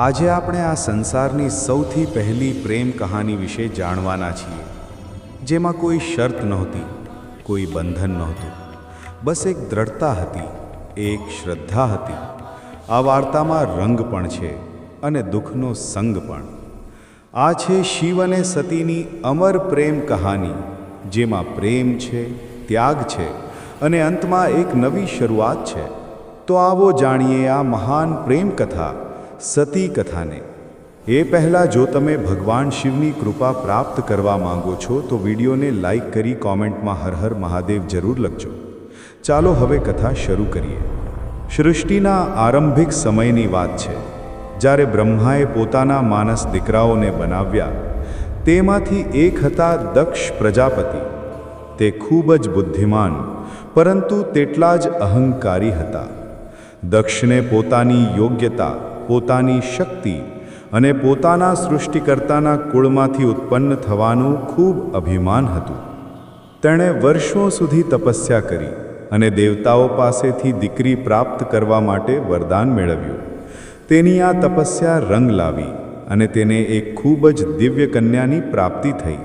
આજે આપણે આ સંસારની સૌથી પહેલી પ્રેમ કહાની વિશે જાણવાના છીએ, જેમાં કોઈ શરત નહોતી, કોઈ બંધન નહોતું, બસ એક દ્રઢતા હતી, એક શ્રદ્ધા હતી. આ વાર્તામાં રંગ પણ છે અને દુઃખનો સંગ પણ. આ છે શિવ અને સતીની અમર પ્રેમ કહાની, જેમાં પ્રેમ છે, ત્યાગ છે અને અંતમાં એક નવી શરૂઆત છે. તો આવો જાણીએ આ મહાન પ્રેમ કથા. સતી કથાને. એ પહેલાં જો તમે ભગવાન શિવની કૃપા પ્રાપ્ત કરવા માંગો છો, તો વિડીયોને લાઈક કરી કોમેન્ટમાં હર હર મહાદેવ જરૂર લખજો. ચાલો હવે કથા શરૂ કરીએ. સૃષ્ટિના આરંભિક સમયની વાત છે. જ્યારે બ્રહ્માએ પોતાના માનસ દીકરાઓને બનાવ્યા, તેમાંથી એક હતા દક્ષ પ્રજાપતિ. તે ખૂબ જ બુદ્ધિમાન, પરંતુ તેટલા જ અહંકારી હતા. દક્ષને પોતાની યોગ્યતા પોતાની શક્તિ અને પોતાના સૃષ્ટિકર્તાના કુળમાંથી ઉત્પન્ન થવાનું ખૂબ અભિમાન હતું. તેણે વર્ષો સુધી તપસ્યા કરી અને દેવતાઓ પાસેથી દીકરી પ્રાપ્ત કરવા માટે વરદાન મેળવ્યું. તેની આ તપસ્યા રંગ લાવી અને તેને એક ખૂબ જ દિવ્ય કન્યાની પ્રાપ્તિ થઈ.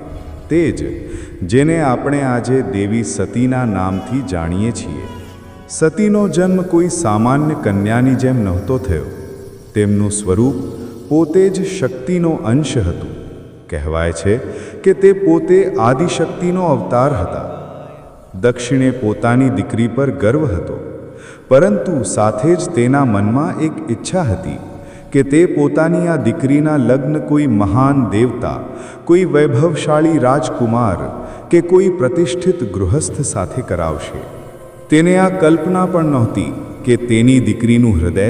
તે જ જેને આપણે આજે દેવી સતીના નામથી જાણીએ છીએ. સતીનો જન્મ કોઈ સામાન્ય કન્યાની જેમ નહોતો થયો. તેમનું સ્વરૂપ પોતે જ શક્તિનો અંશ હતું. કહેવાય છે કે તે પોતે આદિશક્તિનો અવતાર હતા. દક્ષિણે પોતાની દીકરી પર ગર્વ હતો, પરંતુ સાથે જ તેના મનમાં એક ઈચ્છા હતી કે તે પોતાની આ દીકરીના લગ્ન કોઈ મહાન દેવતા, કોઈ વૈભવશાળી રાજકુમાર કે કોઈ પ્રતિષ્ઠિત ગૃહસ્થ સાથે કરાવશે. તેને આ કલ્પના પણ નહોતી કે તેની દીકરીનું હૃદય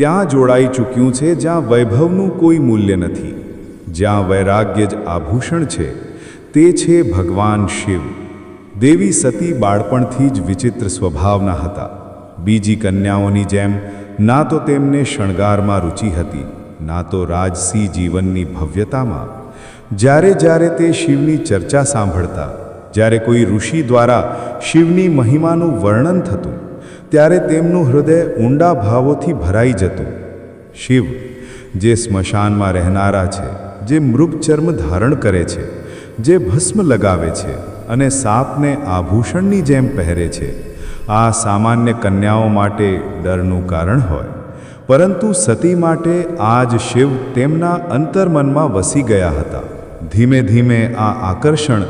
ત્યાં જોડાઈ ચૂક્યું છે જ્યાં વૈભવનું કોઈ મૂલ્ય નથી. જ્યાં વૈરાગ્ય જ આભૂષણ છે, તે છે ભગવાન શિવ. દેવી સતી બાળપણથી જ વિચિત્ર સ્વભાવના હતા. બીજી કન્યાઓની જેમ, ના તો તેમને શણગારમાં રુચિ હતી, ના તો રાજસી જીવનની ભવ્યતામાં. જ્યારે જ્યારે તે શિવની ચર્ચા સાંભળતા, જ્યારે કોઈ ઋષિ દ્વારા શિવની મહિમાનું વર્ણન થતું ત્યારે તેમનું હૃદય ઊંડા ભાવોથી ભરાઈ જતું. શિવ, જે સ્મશાનમાં રહેનારા છે, જે મૃગચર્મ ધારણ કરે છે, જે ભસ્મ લગાવે છે અને સાપને આભૂષણની જેમ પહેરે છે, આ સામાન્ય કન્યાઓ માટે ડરનું કારણ હોય. પરંતુ સતી માટે આજ શિવ તેમના અંતર્મનમાં વસી ગયા હતા. ધીમે ધીમે આ આકર્ષણ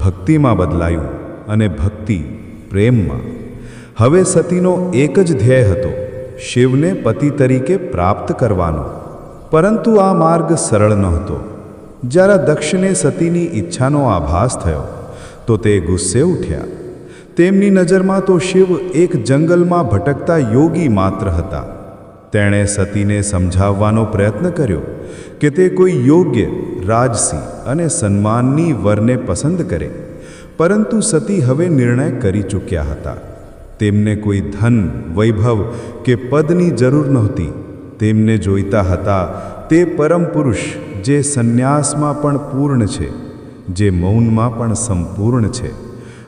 ભક્તિમાં બદલાયું અને ભક્તિ પ્રેમમાં હવે સતીનો એક જ ધ્યેય હતો, શિવને પતિ તરીકે પ્રાપ્ત કરવાનો. પરંતુ આ માર્ગ સરળ નહોતો. જ્યારે દક્ષને સતીની ઈચ્છાનો આભાસ થયો, તો તે ગુસ્સે ઉઠ્યા. તેમની નજરમાં તો શિવ એક જંગલમાં ભટકતા યોગી માત્ર હતા. તેણે સતીને સમજાવવાનો પ્રયત્ન કર્યો કે તે કોઈ યોગ્ય, રાજસી અને સન્માનની વરને પસંદ કરે. પરંતુ સતી હવે નિર્ણય કરી ચૂક્યા હતા. તેમને કોઈ ધન, વૈભવ કે પદની જરૂર નહોતી. તેમને જોઈતા હતા તે પરમ પુરુષ જે સંન્યાસમાં પણ પૂર્ણ છે, જે મૌનમાં પણ સંપૂર્ણ છે.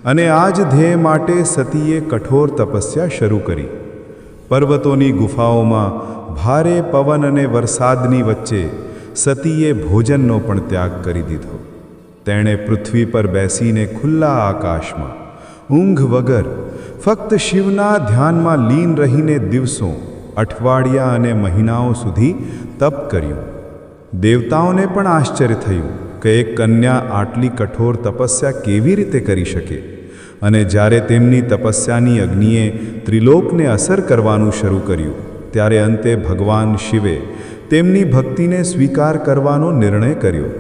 અને આ જ ધ્યેય માટે સતીએ કઠોર તપસ્યા શરૂ કરી. પર્વતોની ગુફાઓમાં ભારે પવન અને વરસાદની વચ્ચે સતીએ ભોજનનો પણ ત્યાગ કરી દીધો. તેણે પૃથ્વી પર બેસીને ખુલ્લા આકાશમાં ઊંઘ વગર. ફક્ત શિવના ધ્યાનમાં લીન રહીને દિવસો, અઠવાડિયા અને મહિનાઓ સુધી તપ કર્યું. દેવતાઓને પણ આશ્ચર્ય થયું કે એક કન્યા આટલી કઠોર તપસ્યા કેવી રીતે કરી શકે અને જ્યારે તેમની તપસ્યાની અગ્નિએ ત્રિલોકને અસર કરવાનું શરૂ કર્યું, ત્યારે અંતે ભગવાન શિવે તેમની ભક્તિને સ્વીકાર કરવાનો નિર્ણય કર્યો.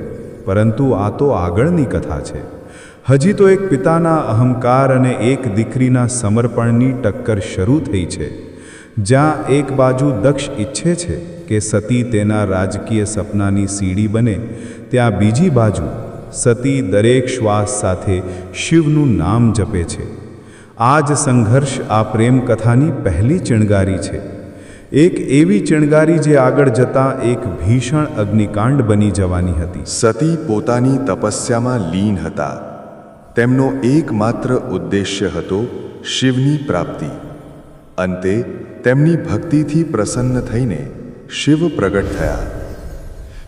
પરંતુ આ તો આગળની કથા છે. હજી તો એક પિતાના અહંકાર અને એક દીકરીના સમર્પણની ટક્કર શરૂ થઈ છે. જ્યાં એક બાજુ દક્ષ ઈચ્છે છે કે સતી તેના રાજકીય સપનાની સીડી બને, ત્યાં બીજી બાજુ સતી દરેક શ્વાસ સાથે શિવનું નામ જપે છે. આ જ સંઘર્ષ આ પ્રેમ કથાની પહેલી ચિણગારી છે. એક એવી ચિણગારી જે આગળ જતાં એક ભીષણ અગ્નિકાંડ બની જવાની હતી. સતી પોતાની તપસ્યામાં લીન હતા. તેમનો એકમાત્ર ઉદ્દેશ્ય હતો શિવની પ્રાપ્તિ. અંતે તેમની ભક્તિથી પ્રસન્ન થઈને શિવ પ્રગટ થયા.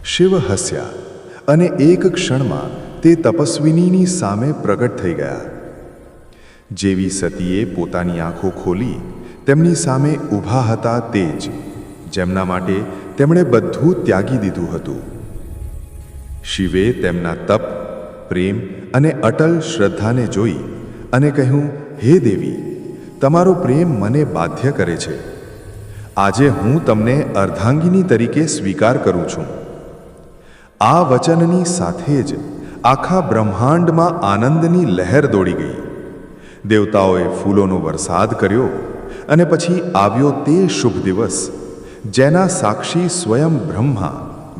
શિવ હસ્યા અને એક ક્ષણમાં તે તપસ્વિનીની સામે પ્રગટ થઈ ગયા. જેવી સતીએ પોતાની આંખો ખોલી તેમની સામે ઊભા હતા તે જ જેમના માટે તેમણે બધું ત્યાગી દીધું હતું. શિવે તેમના તપ, પ્રેમ અને અટલ શ્રદ્ધાને જોઈ અને કહ્યું, હે દેવી, તમારો પ્રેમ મને બાધ્ય કરે છે. આજે હું તમને અર્ધાંગિની તરીકે સ્વીકાર કરું છું. આ વચનની સાથે જ આખા બ્રહ્માંડમાં આનંદની લહેર દોડી ગઈ. દેવતાઓએ ફૂલોનો વરસાદ કર્યો અને પછી આવ્યો તે શુભ દિવસ, જેના સાક્ષી સ્વયં બ્રહ્મા,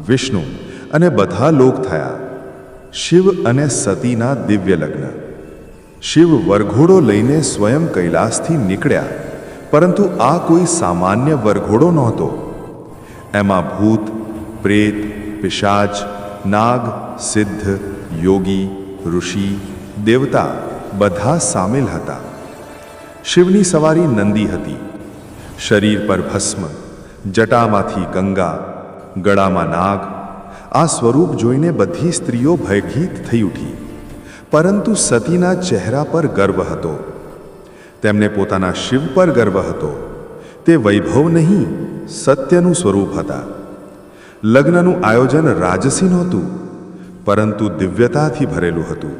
વિષ્ણુ અને બધા લોક થયા. શિવ અને સતીના દિવ્ય લગ્ન. શિવ વરઘોડો લઈને સ્વયં કૈલાસથી નીકળ્યા, પરંતુ આ કોઈ સામાન્ય વરઘોડો નહોતો. એમાં ભૂત, પ્રેત, પિશાચ, નાગ, સિદ્ધ, યોગી, ઋષિ, દેવતા બધા સામેલ હતા. શિવની સવારી નંદી હતી. શરીર પર ભસ્મ, જટામાંથી ગંગા, ગળામાં નાગ આ સ્વરૂપ જોઈને બધી સ્ત્રીઓ ભયભીત થઈ ઉઠી, પરંતુ સતીના ચહેરા પર ગર્વ હતો. તેમને પોતાના શિવ પર ગર્વ હતો. તે વૈભવ નહીં, સત્યનું સ્વરૂપ હતા. લગ્નનું આયોજન રાજસી નહોતું, પરંતુ દિવ્યતાથી ભરેલું હતું.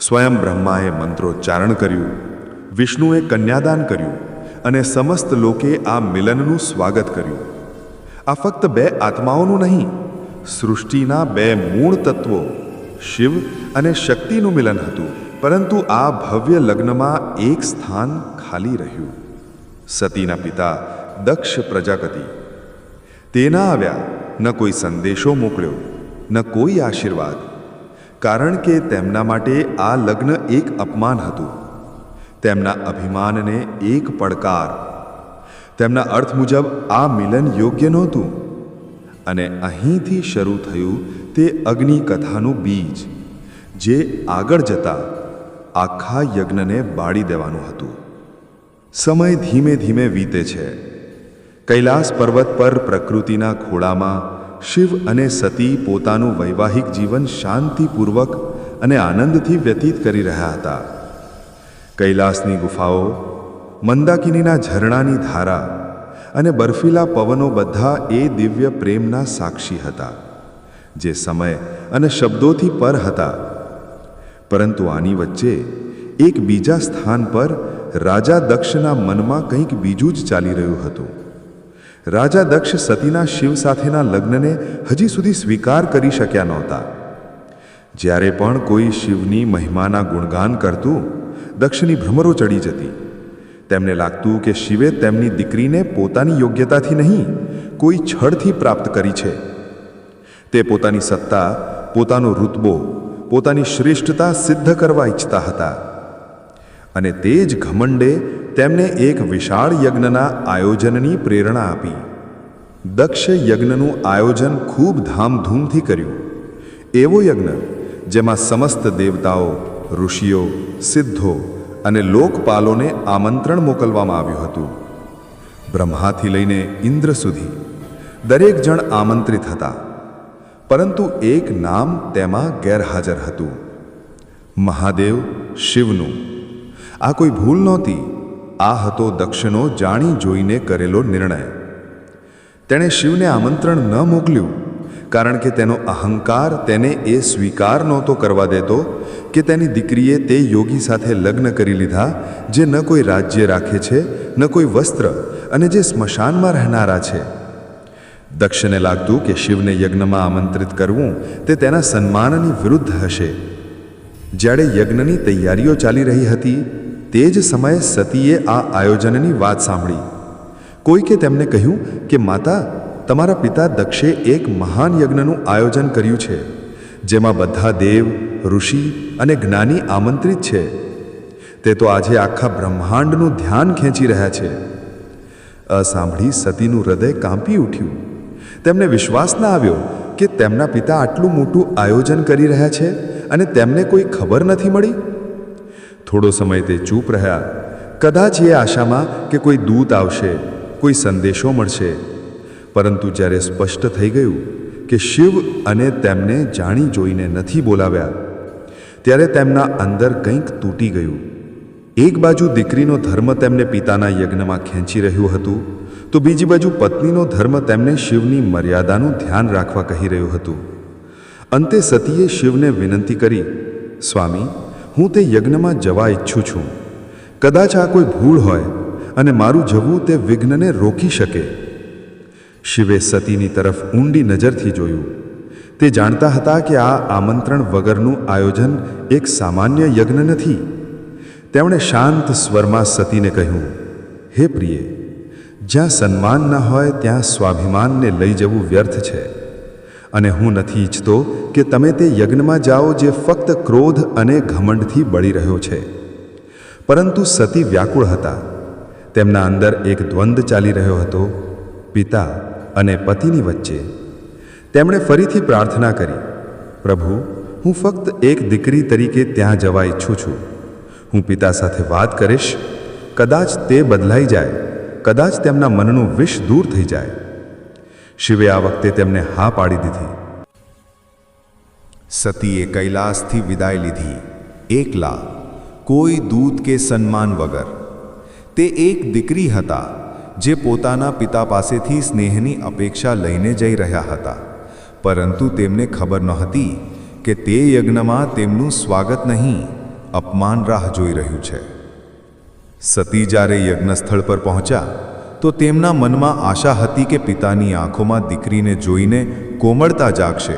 સ્વયં બ્રહ્માએ મંત્રોચ્ચારણ કર્યું, વિષ્ણુએ કન્યાદાન કર્યું અને સમસ્ત લોકે આ મિલનનું સ્વાગત કર્યું. આ ફક્ત બે આત્માઓનું નહીં સૃષ્ટિના બે મૂળ તત્વો, શિવ અને શક્તિનું મિલન હતું. પરંતુ આ ભવ્ય લગ્નમાં એક સ્થાન ખાલી રહ્યું. સતીના પિતા દક્ષ પ્રજાપતિ. તેના આવ્યા, ન કોઈ સંદેશો મોકલ્યો, ન કોઈ આશીર્વાદ. કારણ કે તેમના માટે આ લગ્ન એક અપમાન હતું. તેમના અભિમાનને એક પડકાર. તેમના અર્થ મુજબ આ મિલન યોગ્ય નહોતું. અને અહીંથી શરૂ થયું તે અગ્નિ કથાનું બીજ, જે આગળ જતા આખા યજ્ઞને બાળી દેવાનું હતું. સમય ધીમે ધીમે વીતે છે. કૈલાસ પર્વત પર પ્રકૃતિના ખોળામાં શિવ અને સતી પોતાનું વૈવાહિક જીવન શાંતિપૂર્વક અને આનંદથી વ્યતીત કરી રહ્યા હતા. કૈલાસની ગુફાઓ, મંદાકિનીના ઝરણાની ધારા અને બર્ફીલા પવનો બધા એ દિવ્ય પ્રેમના સાક્ષી હતા, જે સમય અને શબ્દોથી પર હતા. પરંતુ આની વચ્ચે એક બીજા સ્થાન પર રાજા દક્ષના મનમાં કંઈક બીજું જ ચાલી રહ્યું હતું. રાજા દક્ષ સતીના શિવ સાથેના લગ્નને હજી સુધી સ્વીકાર કરી શક્યા નહોતા. જ્યારે પણ કોઈ શિવની મહિમાના ગુણગાન કરતું, દક્ષની ભ્રમરો ચડી જતી. તેમને લાગતું કે શિવે તેમની દીકરીને પોતાની યોગ્યતાથી નહીં, કોઈ છળથી પ્રાપ્ત કરી છે. તે પોતાની સત્તા, પોતાનો રૂતબો, પોતાની શ્રેષ્ઠતા સિદ્ધ કરવા ઈચ્છતા હતા. અને તે જ ઘમંડે તેમને એક વિશાળ યજ્ઞના આયોજનની પ્રેરણા આપી. દક્ષ યજ્ઞનું આયોજન ખૂબ ધામધૂમથી કર્યું. એવો યજ્ઞ, જેમાં સમસ્ત દેવતાઓ, ઋષિઓ, સિદ્ધો અને લોકપાલોને આમંત્રણ મોકલવામાં આવ્યું હતું. બ્રહ્માથી લઈને ઇન્દ્ર સુધી દરેક જણ આમંત્રિત હતા. પરંતુ એક નામ તેમાં ગેરહાજર હતું. મહાદેવ શિવનું. આ કોઈ ભૂલ નહોતી. આ હતો દક્ષનો જાણી જોઈને કરેલો નિર્ણય. તેણે શિવને આમંત્રણ ન મોકલ્યું કારણ કે તેનો અહંકાર તેને એ સ્વીકાર નહોતો કરવા દેતો કે તેની દીકરીએ તે યોગી સાથે લગ્ન કરી લીધા, જે ન કોઈ રાજ્ય રાખે છે, ન કોઈ વસ્ત્ર અને જે સ્મશાનમાં રહેનારા છે. દક્ષને લાગતું કે શિવને યજ્ઞમાં આમંત્રિત કરવું તે તેના સન્માનની વિરુદ્ધ હશે. જ્યારે યજ્ઞની તૈયારીઓ ચાલી રહી હતી, તે જ સમયે સતીએ આ આયોજનની વાત સાંભળી. કોઈકે તેમને કહ્યું કે, માતા તમારા પિતા દક્ષે એક મહાન યજ્ઞનું આયોજન કર્યું છે, જેમાં બધા દેવ, ઋષિ અને જ્ઞાની આમંત્રિત છે. તે તો આજે આખા બ્રહ્માંડનું ધ્યાન ખેંચી રહ્યા છે. અસાંભળી સતીનું હૃદય કાંપી ઉઠ્યું. તેમને વિશ્વાસ ના આવ્યો કે તેમના પિતા આટલું મોટું આયોજન કરી રહ્યા છે અને તેમને કોઈ ખબર નથી મળી. થોડો સમય તે ચૂપ રહ્યા. કદાચ એ આશામાં કે કોઈ દૂત આવશે, કોઈ સંદેશો મળશે. પરંતુ જ્યારે સ્પષ્ટ થઈ ગયું કે શિવ અને તેમને જાણી જોઈને નથી બોલાવ્યા, ત્યારે તેમના અંદર કંઈક તૂટી ગયું. એક બાજુ દીકરીનો ધર્મ તેમને પિતાના યજ્ઞમાં ખેંચી રહ્યું હતું, તો બીજી બાજુ પત્નીનો ધર્મ તેમને શિવની મર્યાદાનું ધ્યાન રાખવા કહી રહ્યું હતું. અંતે સતીએ શિવને વિનંતી કરી, સ્વામી, હું તે યજ્ઞમાં જવા ઈચ્છું છું. કદાચ આ કોઈ ભૂલ હોય અને મારું જવું તે વિઘ્નને રોકી શકે. શિવે સતીની તરફ ઊંડી નજરથી જોયું. તે જાણતા હતા કે આ આમંત્રણ વગરનું આયોજન એક સામાન્ય યજ્ઞ નથી. તેમણે શાંત સ્વરમાં સતીને કહ્યું, હે પ્રિય, જ્યાં સન્માન ન હોય ત્યાં સ્વાભિમાનને લઈ જવું વ્યર્થ છે. અને હું નથી ઈચ્છતો કે તમે તે યજ્ઞમાં જાઓ જે ફક્ત ક્રોધ અને ઘમંડથી બળી રહ્યો છે. પરંતુ સતી વ્યાકુળ હતા. તેમના અંદર એક દ્વંદ ચાલી રહ્યો હતો. પિતા અને પતિની વચ્ચે તેમણે ફરીથી પ્રાર્થના કરી, પ્રભુ, હું ફક્ત એક દીકરી તરીકે ત્યાં જવા ઈચ્છું છું. હું પિતા સાથે વાત કરીશ, કદાચ તે બદલાઈ જાય, કદાચ તેમના મનનું વિષ દૂર થઈ જાય. શિવે આ વખતે તેમને હા પાડી દીધી. સતીએ કૈલાસથી વિદાય લીધી. એકલા, કોઈ દૂત કે સન્માન વગર. તે એક દીકરી હતા જે પોતાના પિતા પાસેથી સ્નેહની અપેક્ષા લઈને જઈ રહ્યા હતા. પરંતુ તેમને ખબર નહોતી કે તે યજ્ઞમાં તેમનું સ્વાગત નહીં, અપમાન રાહ જોઈ રહ્યું છે. સતી જ્યારે યજ્ઞસ્થળ પર પહોંચ્યા, તો તેમના મનમાં આશા હતી કે પિતાની આંખોમાં દીકરીને જોઈને કોમળતા જાગશે,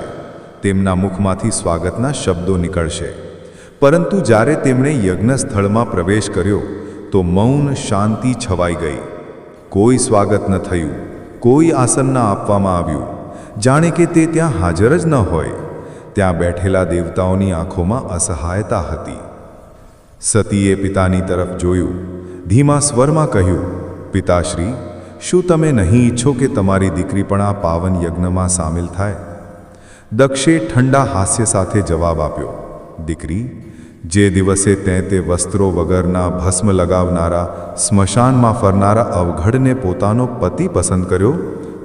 તેમના મુખમાંથી સ્વાગતના શબ્દો નીકળશે. પરંતુ જ્યારે તેમણે યજ્ઞસ્થળમાં પ્રવેશ કર્યો, તો મૌન શાંતિ છવાઈ ગઈ. કોઈ સ્વાગત ન થયું, કોઈ આસન ન આપવામાં આવ્યું. જાણે કે તે ત્યાં હાજર જ ન હોય. ત્યાં બેઠેલા દેવતાઓની આંખોમાં અસહાયતા હતી. સતીએ પિતાની તરફ જોયું. ધીમા સ્વરમાં કહ્યું, પિતાશ્રી, શું તમે નહીં ઈચ્છો કે તમારી દીકરી પણ આ પાવન યજ્ઞમાં સામેલ થાય? દક્ષે ઠંડા હાસ્ય સાથે જવાબ આપ્યો, દીકરી જે દિવસે તે તે વસ્ત્રો વગરના ભસ્મ લગાવનારા, સ્મશાનમાં ફરનારા અવઘડને પોતાનો પતિ પસંદ કર્યો,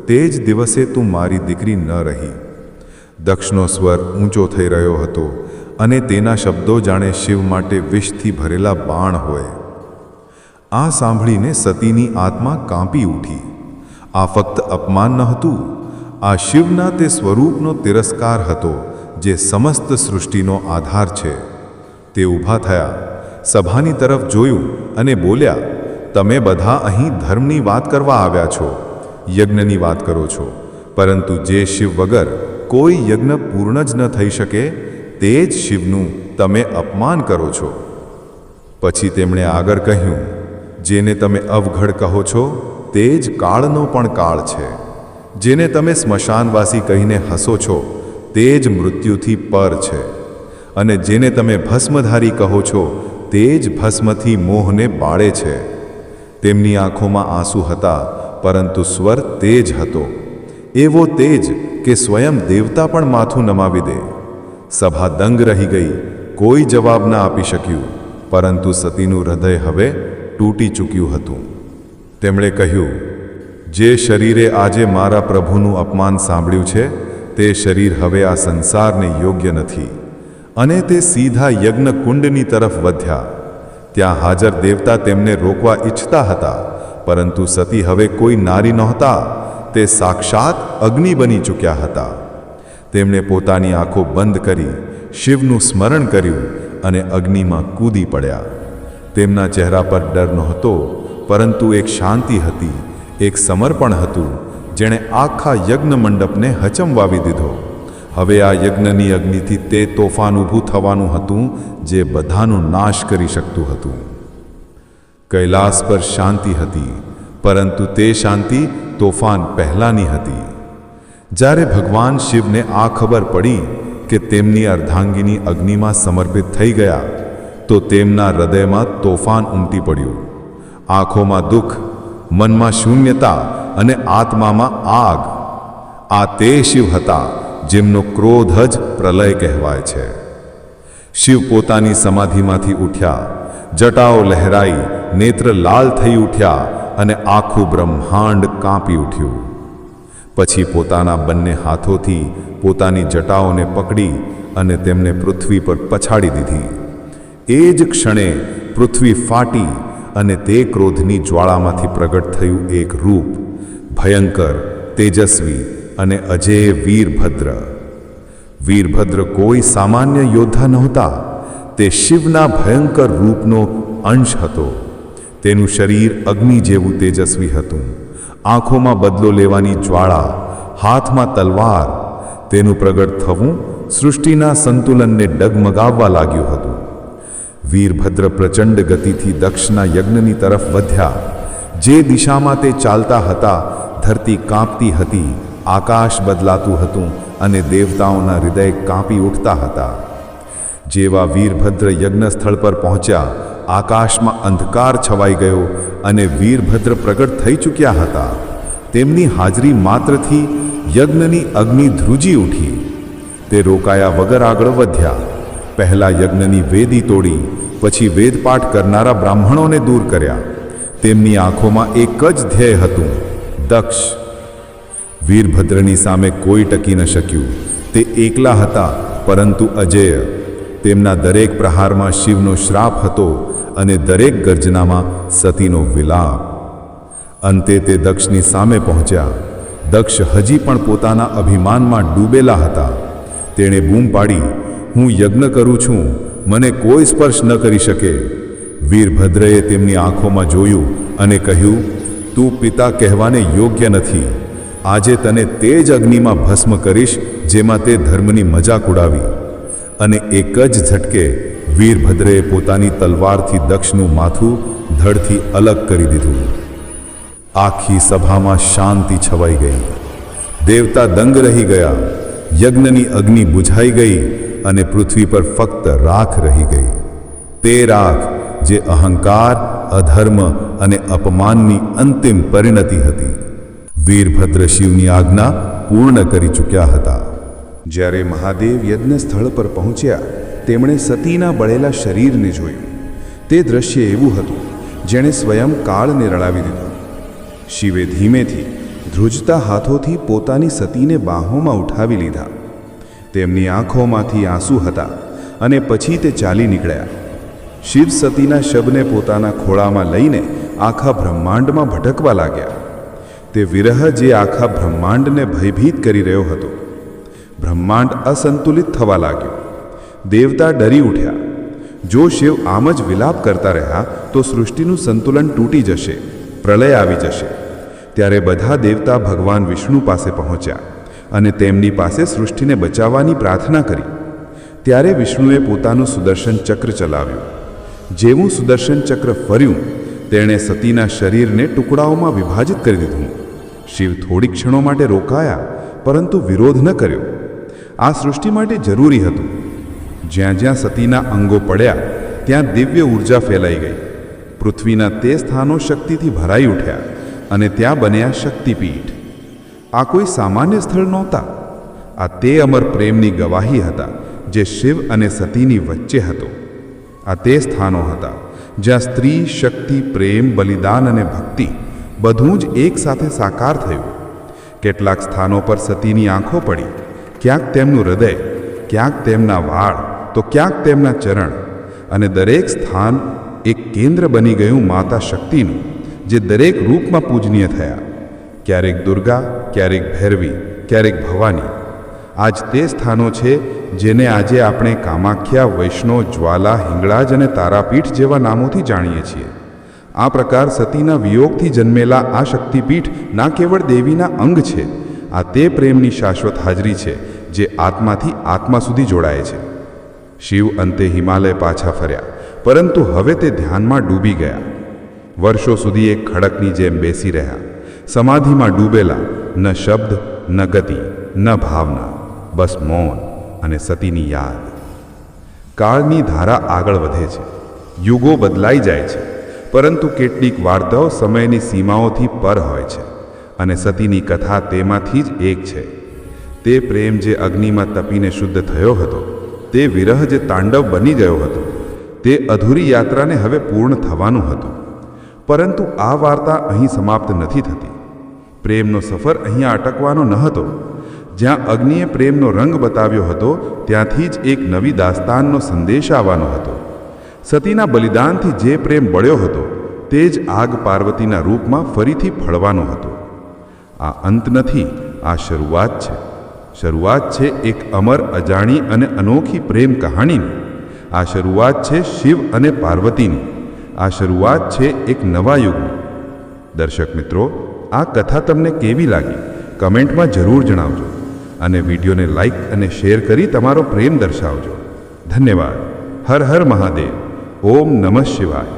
તે જ દિવસે તું મારી દીકરી ન રહી. દક્ષનો સ્વર ઊંચો થઈ રહ્યો હતો અને તેના શબ્દો જાણે શિવ માટે વિષથી ભરેલા બાણ હોય. આ સાંભળીને સતીની આત્મા કાંપી ઉઠી. આ ફક્ત અપમાન નહોતું આ શિવના તે સ્વરૂપનો તિરસ્કાર હતો, જે સમસ્ત સૃષ્ટિનો આધાર છે. તે ઊભા થયા. સભાની તરફ જોયું અને બોલ્યા, તમે બધા અહીં ધર્મની વાત કરવા આવ્યા છો, યજ્ઞની વાત કરો છો. પરંતુ જે શિવ વગર કોઈ યજ્ઞ પૂર્ણ જ ન થઈ શકે, તે જ શિવનું તમે અપમાન કરો છો. પછી તેમણે આગળ કહ્યું, જેને તમે અવઘડ કહો છો, તે જ કાળનો પણ કાળ છે. જેને તમે સ્મશાનવાસી કહીને હસો છો, તે જ મૃત્યુથી પર છે. અને જેને તમે ભસ્મધારી કહો છો, તે જ ભસ્મથી મોહને બાળે છે. તેમની આંખોમાં આંસુ હતા, પરંતુ સ્વર તેજ હતો. એવો તેજ કે સ્વયં દેવતા પણ માથું નમાવી દે. સભા દંગ રહી ગઈ, કોઈ જવાબ ન આપી શક્યું, પરંતુ સતીનું હૃદય હવે તૂટી ચૂક્યું હતું. તેમણે કહ્યું, જે શરીરે આજે મારા પ્રભુનું અપમાન સાંભળ્યું છે, તે શરીર હવે આ સંસારને યોગ્ય નથી. અને તે સીધા યજ્ઞ કુંડની તરફ વધ્યા. ત્યાં હાજર દેવતા તેમને રોકવા ઈચ્છતા હતા, પરંતુ સતી હવે કોઈ નારી નહોતા, તે સાક્ષાત અગ્નિ બની ચૂક્યા હતા. તેમણે પોતાની આંખો બંધ કરી, શિવનું સ્મરણ કર્યું અને અગ્નિમાં કૂદી પડ્યા. તેમના ચહેરા પર ડર નહોતો, પરંતુ એક શાંતિ હતી, એક સમર્પણ હતું, જેણે આખા યજ્ઞ મંડપને હચમવાવી દીધો. હવે આ યજ્ઞની અગ્નિથી તે તોફાન ઊભું થવાનું હતું જે બધાનો નાશ કરી શકતું હતું. કૈલાસ પર શાંતિ હતી, પરંતુ તે શાંતિ તોફાન પહેલાંની હતી. જ્યારે ભગવાન શિવને આ ખબર પડી કે તેમની અર્ધાંગીની અગ્નિમાં સમર્પિત થઈ ગયા, તો તેમના હૃદયમાં તોફાન ઉમટી પડ્યું. આંખોમાં દુઃખ, મનમાં શૂન્યતા અને આત્મામાં આગ. આ તે શિવ હતા જેમનો ક્રોધ જ પ્રલય કહેવાય છે. શિવ પોતાની સમાધિમાંથી ઉઠ્યા, જટાઓ લહેરાઈ, નેત્ર લાલ થઈ ઉઠ્યા અને આખું બ્રહ્માંડ કાંપી ઉઠ્યું. પછી પોતાના બંને હાથોથી પોતાની જટાઓને પકડી અને તેમને પૃથ્વી પર પછાડી દીધી. એ જ ક્ષણે પૃથ્વી ફાટી અને તે ક્રોધની જ્વાળામાંથી પ્રગટ થયું એક રૂપ, ભયંકર, તેજસ્વી અને અજય વીરભદ્ર. વીરભદ્ર કોઈ સામાન્ય યોદ્ધા નહોતા. તે શિવના ભયંકર રૂપનો અંશ હતો. તેનું શરીર અગ્નિ જેવું તેજસ્વી હતું. આંખોમાં બદલો લેવાની જ્વાળા, હાથમાં તલવાર, તેનું પ્રગટ થવું સૃષ્ટિના સંતુલનને ડગમગાવવા લાગ્યું હતું. વીરભદ્ર પ્રચંડ ગતિથી દક્ષના યજ્ઞની તરફ વધ્યા. જે દિશામાં તે ચાલતા હતા, ધરતી કાંપતી હતી. આકાશ બદલાતું હતું અને દેવતાઓના હૃદય કાંપી ઉઠતા હતા. જેવા વીરભદ્ર યજ્ઞ સ્થળ પર પહોંચ્યા, આકાશમાં અંધકાર છવાઈ ગયો અને વીરભદ્ર પ્રગટ થઈ ચૂક્યા હતા. તેમની હાજરી માત્રથી યજ્ઞની અગ્નિ ધ્રુજી ઉઠી. તે રોકાયા વગર આગળ વધ્યા. પહેલાં યજ્ઞની વેદી તોડી, પછી વેદપાઠ કરનારા બ્રાહ્મણોને દૂર કર્યા. તેમની આંખોમાં એક જ ધ્યેય હતું, દક્ષ. વીરભદ્રની સામે કોઈ ટકી ન શક્યું. તે એકલા હતા, પરંતુ અજેય. તેમના દરેક પ્રહારમાં શિવનો શ્રાપ હતો અને દરેક ગર્જનામાં સતીનો વિલાપ. અંતે તે દક્ષની સામે પહોંચ્યા. દક્ષ હજી પણ પોતાના અભિમાનમાં ડૂબેલા હતા. તેણે બૂમ પાડી, હું યજ્ઞ કરું છું. મને કોઈ સ્પર્શ ન કરી શકે. વીરભદ્રએ તેમની આંખોમાં જોયું અને કહ્યું, તું પિતા કહેવાને યોગ્ય નથી. આજે તને તે જ અગ્નિમાં ભસ્મ કરીશ, જેમાં તે ધર્મની મજાક ઉડાવી. અને એક જ ઝટકે વીરભદ્રએ પોતાની તલવારથી દક્ષનું માથું ધડથી અલગ કરી દીધું. આખી સભામાં શાંતિ છવાઈ ગઈ. દેવતા દંગ રહી ગયા. યજ્ઞની અગ્નિ બુઝાઈ ગઈ અને પૃથ્વી પર ફક્ત રાખ રહી ગઈ. તે રાખ, જે અહંકાર, અધર્મ અને અપમાનની અંતિમ પરિણતિ હતી. વીરભદ્ર શિવની આજ્ઞા પૂર્ણ કરી ચૂક્યા હતા. જ્યારે મહાદેવ યજ્ઞ સ્થળ પર પહોંચ્યા, તેમણે સતીના બળેલા શરીરને જોયું. તે દ્રશ્ય એવું હતું, જેણે સ્વયં કાળને રળાવી દીધો. શિવે ધીમેથી ધ્રુજતા હાથોથી પોતાની સતીને બાહોમાં ઉઠાવી લીધા. તેમની આંખોમાંથી આંસુ હતા અને પછી તે ચાલી નીકળ્યા. શિવ સતીના શબને પોતાના ખોળામાં લઈને આખા બ્રહ્માંડમાં ભટકવા લાગ્યા. તે વિરહ જે આખા બ્રહ્માંડને ભયભીત કરી રહ્યો હતો. બ્રહ્માંડ અસંતુલિત થવા લાગ્યું. દેવતા ડરી ઉઠ્યા. જો શિવ આમ જ વિલાપ કરતા રહ્યા, તો સૃષ્ટિનું સંતુલન તૂટી જશે, પ્રલય આવી જશે. ત્યારે બધા દેવતા ભગવાન વિષ્ણુ પાસે પહોંચ્યા અને તેમની પાસે સૃષ્ટિને બચાવવાની પ્રાર્થના કરી. ત્યારે વિષ્ણુએ પોતાનું સુદર્શન ચક્ર ચલાવ્યું. જેવું સુદર્શન ચક્ર ફર્યું, તેણે સતીના શરીરને ટુકડાઓમાં વિભાજિત કરી દીધું. શિવ થોડી ક્ષણો માટે રોકાયા, પરંતુ વિરોધ ન કર્યો. આ સૃષ્ટિ માટે જરૂરી હતું. જ્યાં જ્યાં સતીના અંગો પડ્યા, ત્યાં દિવ્ય ઊર્જા ફેલાઈ ગઈ. પૃથ્વીના તે સ્થાનો શક્તિથી ભરાઈ ઉઠ્યા અને ત્યાં બન્યા શક્તિપીઠ. આ કોઈ સામાન્ય સ્થળ નહોતા. આ તે અમર પ્રેમની ગવાહી હતા, જે શિવ અને સતીની વચ્ચે હતો. આ તે સ્થાનો હતા, જ્યાં સ્ત્રી, શક્તિ, પ્રેમ, બલિદાન અને ભક્તિ બધું જ એકસાથે સાકાર થયું. કેટલાક સ્થાનો પર સતીની આંખો પડી, ક્યાંક તેમનું હૃદય, ક્યાંક તેમના વાળ, તો ક્યાંક તેમના ચરણ, અને દરેક સ્થાન એક કેન્દ્ર બની ગયું માતા શક્તિનું, જે દરેક રૂપમાં પૂજનીય થયા. ક્યારેક દુર્ગા, ક્યારેક ભૈરવી, ક્યારેક ભવાની. આજ તે સ્થાનો છે જેને આજે આપણે કામાખ્યા, વૈષ્ણવ, જ્વાલા, હિંગળાજ અને તારાપીઠ જેવા નામોથી જાણીએ છીએ. આ પ્રકાર સતીના વિયોગથી જન્મેલા આ શક્તિપીઠ ના કેવળ દેવીના અંગ છે, આ તે પ્રેમની શાશ્વત હાજરી છે, જે આત્માથી આત્મા સુધી જોડાય છે. શિવ અંતે હિમાલય પાછા ફર્યા, પરંતુ હવે તે ધ્યાનમાં ડૂબી ગયા. વર્ષો સુધી એક ખડકની જેમ બેસી રહ્યા, સમાધિમાં ડૂબેલા, ન શબ્દ, ન ગતિ, ન ભાવના, બસ મૌન અને સતીની યાદ. કાળની ધારા આગળ વધે છે, યુગો બદલાઈ જાય છે. પરંતુ કેટલીક વાર્તાઓ સમયની સીમાઓથી પર હોય છે અને સતીની કથા તેમાંથી જ એક છે. તે પ્રેમ જે અગ્નિમાં તપીને શુદ્ધ થયો હતો, તે વિરહ જે તાંડવ બની ગયો હતો, તે અધૂરી યાત્રાને હવે પૂર્ણ થવાનું હતું. પરંતુ આ વાર્તા અહીં સમાપ્ત નથી થતી. પ્રેમનો સફર અહીંયા અટકવાનો ન હતો. જ્યાં અગ્નિએ પ્રેમનો રંગ બતાવ્યો હતો, ત્યાંથી જ એક નવી દાસ્તાનનો સંદેશ આવવાનો હતો. સતીના બલિદાનથી જે પ્રેમ બળ્યો હતો, તે જ આગ પાર્વતીના રૂપમાં ફરીથી ફળવાનો હતો. આ અંત નથી, આ શરૂઆત છે. શરૂઆત છે એક અમર, અજાણી અને અનોખી પ્રેમ કહાણીની. આ શરૂઆત છે શિવ અને પાર્વતીની. આ શરૂઆત છે એક નવા યુગની. દર્શક મિત્રો, આ કથા તમને કેવી લાગી? કમેન્ટમાં જરૂર જણાવજો અને વિડીયોને લાઈક અને શેર કરી તમારો પ્રેમ દર્શાવજો. ધન્યવાદ. હર હર મહાદેવ. ओम नमः शिवाय